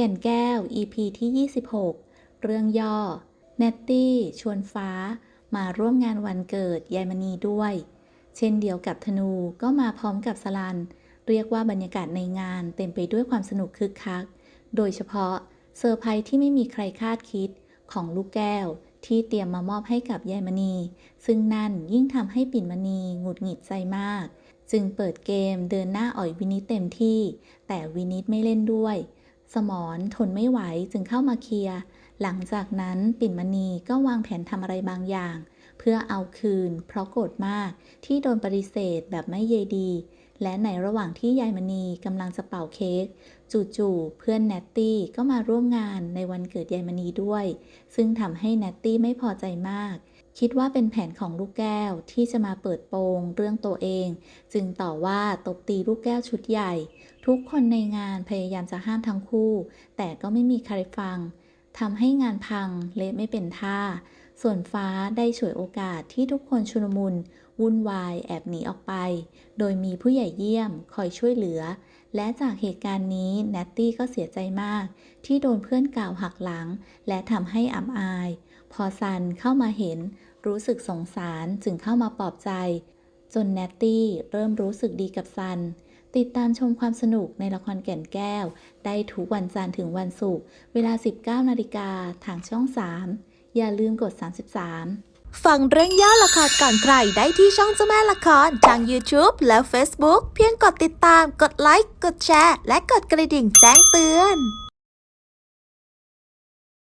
ก่นแก้ว EP ที่ 26 เรื่องย่อเนตตี้ ชวนฟ้า มาร่วมงานวันเกิดยายมณีด้วย เช่นเดียวกับธนูก็มาพร้อมกับสลัน เรียกว่าบรรยากาศในงานเต็มไปด้วยความสนุกคึกคัก โดยเฉพาะเซอร์ไพรส์ที่ไม่มีใครคาดคิดของลูกแก้วที่เตรียมมามอบให้กับยายมณี ซึ่งนั่นยิ่งทำให้ปิ่นมณีหงุดหงิดใจมาก จึงเปิดเกมเดินหน้าอ่อยวินิตเต็มที่ แต่วินิตไม่เล่นด้วย สมรทนไม่ไหวจึงเข้ามาเคลียร์หลังจากนั้นปิ่นมณีก็วางแผนทำอะไรบางอย่าง เพื่อเอาคืน เพราะโกรธมากที่โดนปฏิเสธแบบไม่เยดี และในระหว่างที่ยายมณีกำลังจะเป่าเค้กจู่ๆเพื่อนแนตตี้ก็มาร่วมงานในวันเกิดยายมณีด้วย ซึ่งทำให้แนตตี้ไม่พอใจมาก คิดว่าเป็นแผนของลูกแก้วที่จะมาเปิดโปงเรื่องตัวเอง จึงต่อว่าตบตีลูกแก้วชุดใหญ่ ทุกคนในงานพยายามจะห้ามทั้งคู่ แต่ก็ไม่มีใครฟังทำให้งานพังเละไม่เป็นท่า ส่วนฟ้าได้ฉวยโอกาสที่ทุกคนชุลมุน วุ่นวายแอบหนีออกไป โดยมีผู้ใหญ่เยี่ยมคอยช่วยเหลือ และจากเหตุการณ์นี้แนตตี้ก็เสียใจมาก ที่โดนเพื่อนกล่าวหักหลัง และทำให้อับอาย พอซันเข้ามาเห็น รู้สึกสงสารจึงเข้ามาปลอบใจ จนแนตตี้เริ่มรู้สึกดีกับซันติดตามชมความสนุกในละครแก่นแก้ว ได้ทุกวันจันทร์ถึงวันศุกร์เวลา 19นาฬิกาทางช่อง 3 อย่าลืมกด 33 ฟังเรื่องย่อละครก่อนใครได้ที่ช่องเจ้าแม่ละครทาง YouTube และ Facebook เพียงกดติดตาม กดไลค์ กดแชร์ และกดกระดิ่งแจ้งเตือน